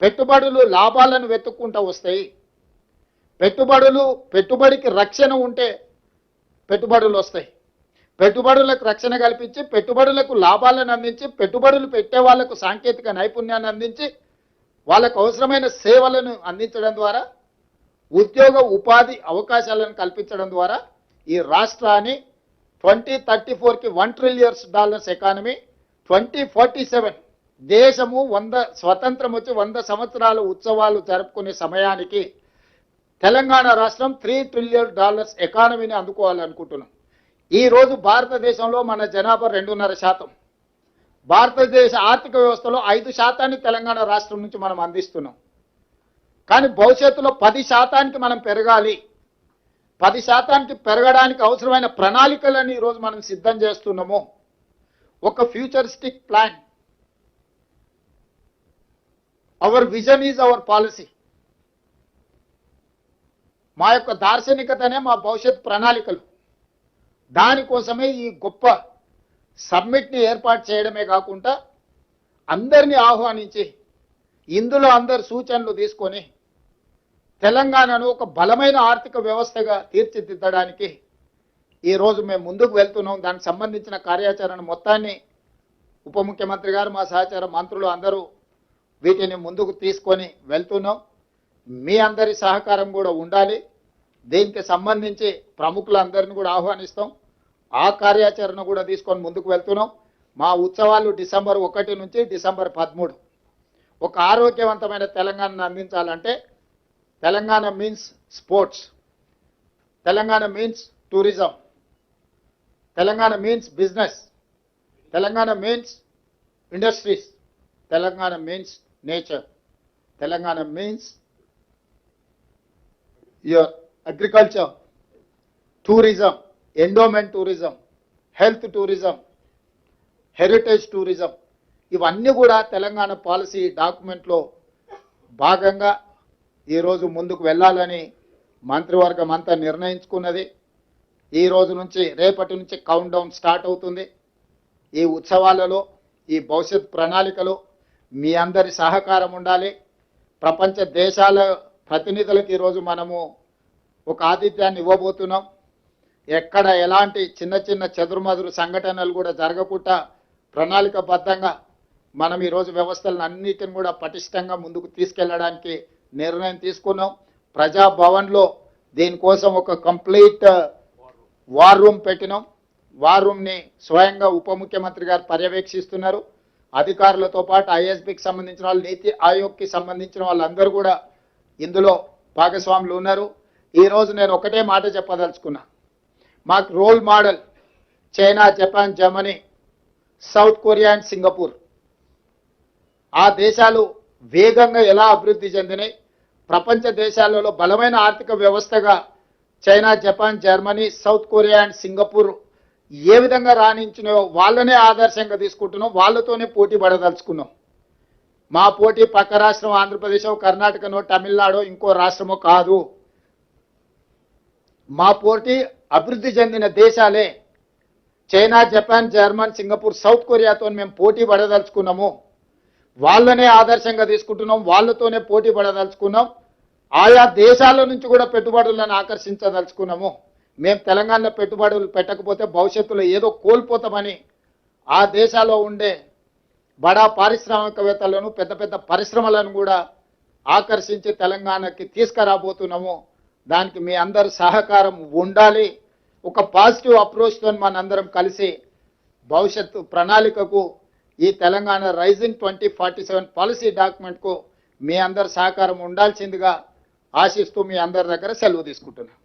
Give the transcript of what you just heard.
పెట్టుబడులు లాభాలను వెతుక్కుంటూ వస్తాయి. పెట్టుబడులు పెట్టుబడికి రక్షణ ఉంటే పెట్టుబడులు వస్తాయి. పెట్టుబడులకు రక్షణ కల్పించి పెట్టుబడులకు లాభాలను అందించి పెట్టుబడులు పెట్టే వాళ్ళకు సాంకేతిక నైపుణ్యాన్ని అందించి వాళ్ళకు అవసరమైన సేవలను అందించడం ద్వారా ఉద్యోగ ఉపాధి అవకాశాలను కల్పించడం ద్వారా ఈ రాష్ట్రాన్ని ట్వంటీ థర్టీ ఫోర్కి one trillions dollars economy twenty forty seven దేశము వంద స్వతంత్రం వచ్చి వంద సంవత్సరాల ఉత్సవాలు జరుపుకునే సమయానికి తెలంగాణ రాష్ట్రం త్రీ ట్రిలియన్ డాలర్స్ ఎకానమీని అందుకోవాలనుకుంటున్నాం. ఈరోజు భారతదేశంలో మన జనాభా రెండున్నర శాతం. భారతదేశ ఆర్థిక వ్యవస్థలో ఐదు శాతాన్ని తెలంగాణ రాష్ట్రం నుంచి మనం అందిస్తున్నాం. కానీ భవిష్యత్తులో పది శాతానికి మనం పెరగాలి. పది శాతానికి పెరగడానికి అవసరమైన ప్రణాళికలను ఈరోజు మనం సిద్ధం చేస్తున్నాము. ఒక futuristic plan our vision is our policy మా యొక్క దార్శనికతనే మా భవిష్యత్ ప్రణాళికలు. దానికోసమే ఈ గొప్ప సమ్మిట్ని ఏర్పాటు చేయడమే కాకుండా అందరినీ ఆహ్వానించి ఇందులో అందరు సూచనలు తీసుకొని తెలంగాణను ఒక బలమైన ఆర్థిక వ్యవస్థగా తీర్చిదిద్దడానికి ఈరోజు మేము ముందుకు వెళ్తున్నాం. దానికి సంబంధించిన కార్యాచరణ మొత్తాన్ని ఉప ముఖ్యమంత్రి గారు మా సహచార మంత్రులు అందరూ వీటిని ముందుకు తీసుకొని వెళ్తున్నాం. మీ అందరి సహకారం కూడా ఉండాలి. దీనికి సంబంధించి ప్రముఖులందరిని కూడా ఆహ్వానిస్తాం. ఆ కార్యాచరణ కూడా తీసుకొని ముందుకు వెళ్తున్నాం. మా ఉత్సవాలు డిసెంబర్ ఒకటి నుంచి డిసెంబర్ పదమూడు. ఒక ఆరోగ్యవంతమైన తెలంగాణను అందించాలంటే Telangana means sports Telangana means tourism Telangana means business Telangana means industries Telangana means nature Telangana means your agriculture tourism endowment tourism health tourism heritage tourism ఇవన్నీ కూడా తెలంగాణ పాలసీ డాక్యుమెంట్లో భాగంగా ఈరోజు ముందుకు వెళ్ళాలని మంత్రివర్గం అంతా నిర్ణయించుకున్నది. ఈ రోజు నుంచి రేపటి నుంచి కౌంట్ డౌన్ స్టార్ట్ అవుతుంది. ఈ ఉత్సవాలలో ఈ భవిష్యత్ ప్రణాళికలో మీ అందరి సహకారం ఉండాలి. ప్రపంచ దేశాల ప్రతినిధులకు ఈరోజు మనము ఒక ఆతిథ్యాన్ని ఇవ్వబోతున్నాం. ఎక్కడ ఎలాంటి చిన్న చిన్న చెదురుమదురు సంఘటనలు కూడా జరగకుండా ప్రణాళికబద్ధంగా మనం ఈరోజు వ్యవస్థలను అన్నిటిని కూడా పటిష్టంగా ముందుకు తీసుకెళ్ళడానికి నిర్ణయం తీసుకున్నాం. ప్రజాభవన్లో దీనికోసం ఒక కంప్లీట్ వార్ రూమ్ పెట్టినాం. వార్ రూమ్ని స్వయంగా ఉప ముఖ్యమంత్రి గారు పర్యవేక్షిస్తున్నారు. అధికారులతో పాటు ఐఎస్బికి సంబంధించిన వాళ్ళు నీతి ఆయోగ్కి సంబంధించిన వాళ్ళందరూ కూడా ఇందులో భాగస్వాములు ఉన్నారు. ఈరోజు నేను ఒకటే మాట చెప్పదలుచుకున్నా. మాకు role model China Japan Germany South Korea and Singapore. ఆ దేశాలు వేగంగా ఎలా అభివృద్ధి చెందినాయి? ప్రపంచ దేశాలలో బలమైన ఆర్థిక వ్యవస్థగా China Japan Germany South Korea and Singapore ఏ విధంగా రాణించినాయో వాళ్ళనే ఆదర్శంగా తీసుకుంటున్నాం వాళ్ళతోనే పోటీ పడదలుచుకున్నాం. మా పోటీ పక్క రాష్ట్రం ఆంధ్రప్రదేశ్ కర్ణాటకనో తమిళనాడో ఇంకో రాష్ట్రమో కాదు. మా పోటీ అభివృద్ధి చెందిన దేశాలే. China Japan German Singapore South కొరియాతో మేము పోటీ పడదలుచుకున్నాము. వాళ్ళనే ఆదర్శంగా తీసుకుంటున్నాం వాళ్ళతోనే పోటీ పడదలుచుకున్నాం. ఆయా దేశాల నుంచి కూడా పెట్టుబడులను ఆకర్షించదలుచుకున్నాము. మేము తెలంగాణలో పెట్టుబడులు పెట్టకపోతే భవిష్యత్తులో ఏదో కోల్పోతామని ఆ దేశాల్లో ఉండే బడా పారిశ్రామికవేత్తలను పెద్ద పెద్ద పరిశ్రమలను కూడా ఆకర్షించి తెలంగాణకి తీసుకురాబోతున్నాము. దానికి మీ అందరి సహకారం ఉండాలి. ఒక పాజిటివ్ అప్రోచ్తో మనందరం కలిసి భవిష్యత్తు ప్రణాళికకు ఈ Telangana rising twenty forty seven policy డాక్యుమెంట్కు మీ అందరి సహకారం ఉండాల్సిందిగా ఆశిస్తూ మీ అందరి దగ్గర సెలవు తీసుకుంటున్నాను